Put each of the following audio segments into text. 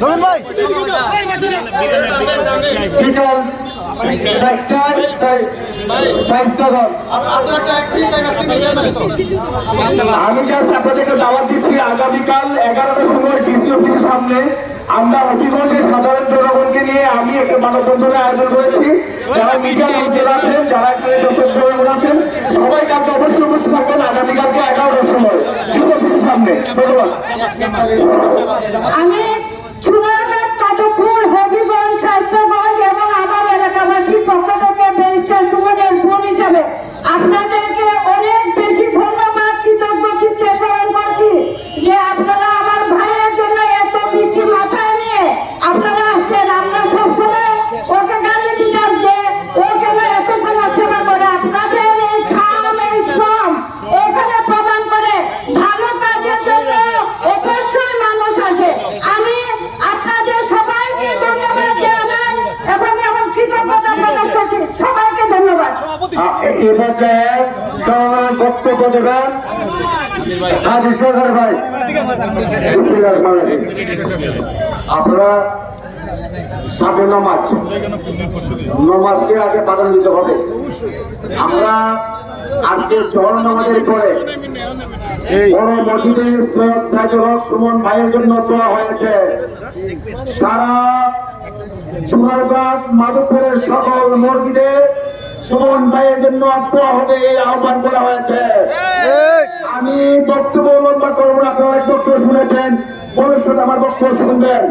রবিন ভাই। আমি জাস্ট আপনাদেরকে দাওয়াত দিচ্ছি আগামীকাল এগারোটার সময় ডিসি অফিসের সামনে আমরা হবিগঞ্জের সাধারণ জনগণকে নিয়ে আমি একটা মানববন্ধনের আয়োজন করেছি। যারা মিডিয়া মানুষের আছেন যারা এখানে দর্শক আছেন সবাই কালকে অবশ্যই উপস্থিত থাকবেন আগামীকালকে এগারোটার সময়। ডিসি অফিসের সামনে। ধন্যবাদ আমি চুনারঘাট কাটপুর হবিগঞ্জ স্বাস্থ্যগঞ্জ এবং আমার এলাকাবাসীর পক্ষ থেকে ব্যারিস্টার সুমনের বোন হিসাবে আপনাদেরকে অনেক বেশি ধন্যবাদ কৃতজ্ঞ চিত্তে স্মরণ করছি যে আপনারা আমার ভাইয়ের জন্য এত মিষ্টি মাথায় নিয়ে আপনারা আসছেন আমরা সবসময় ওকে গালি দিতাম যে ও কেন এত সমাজ সেবা করে আপনাদের এই খাম এই শ্রম এখানে প্রমাণ করে ভালো কাজের জন্য অবশ্যই মানুষ আসে আমি আপনাদের সবাইকে ধন্যবাদ জানাই এবং এবং কৃতজ্ঞতা প্রকাশ করছি সবাইকে ধন্যবাদ আপনারা সামনে নমাজ। নমাজকে আগে প্রাধান্য দিতে হবে। আমরা আজকে জল নামাজের পরে জন্য হয়েছে। সারা মাধবপুরের সকল মসজিদে সুমন ভাইয়ের জন্য দোয়া হবে এই আহ্বান করা হয়েছে। আমি বক্তব্য লম্বা করব না আপনারা বক্তব্য শুনেছেন। ভবিষ্যতে আমার বক্তব্য শুনবেন।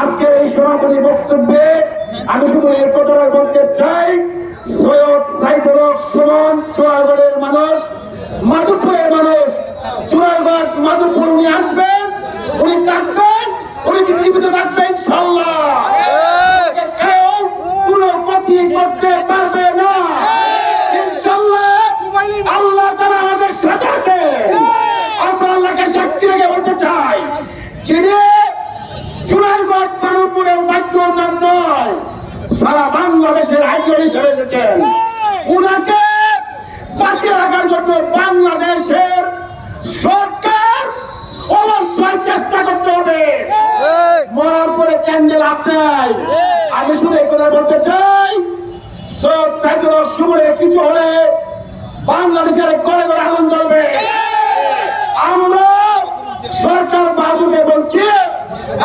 আজকে এই সমাপনী বক্তব্যে আমি শুধু এর কথাটা বলতে চাই সৈয়দ সাইদুল হক সুমন চুয়াগড়ের মানুষ মাধবপুরের মানুষ চুয়াগড় মাধবপুর উনি আসবেন উনি থাকবেন। যিনি চুনারগড় মানবপুরের বাক্যদান নয় সারা বাংলাদেশের আইডিয়া হিসেবে এসেছেন উনাকে বাঁচিয়ে রাখার জন্য বাংলাদেশের সরকার অবশ্যই চেষ্টা করতে হবে। মরার পরে ক্যান্ডেল আপনাই আমি শুধু এই কথা বলতে চাই সৈয়দ সাইদুল সুমনের কিছু হলে বাংলাদেশের করে করে আগুন জ্বলবে আমরা সরকার বাবুকে বলছি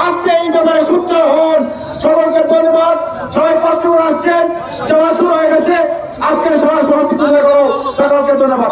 আপনি এই ব্যাপারে সূত্র হন। সকলকে ধন্যবাদ। সবাই কষ্ট করে আসছেন। সভা শুরু হয়ে গেছে। আজকের সভা সমাপ্তি করো। সকলকে ধন্যবাদ।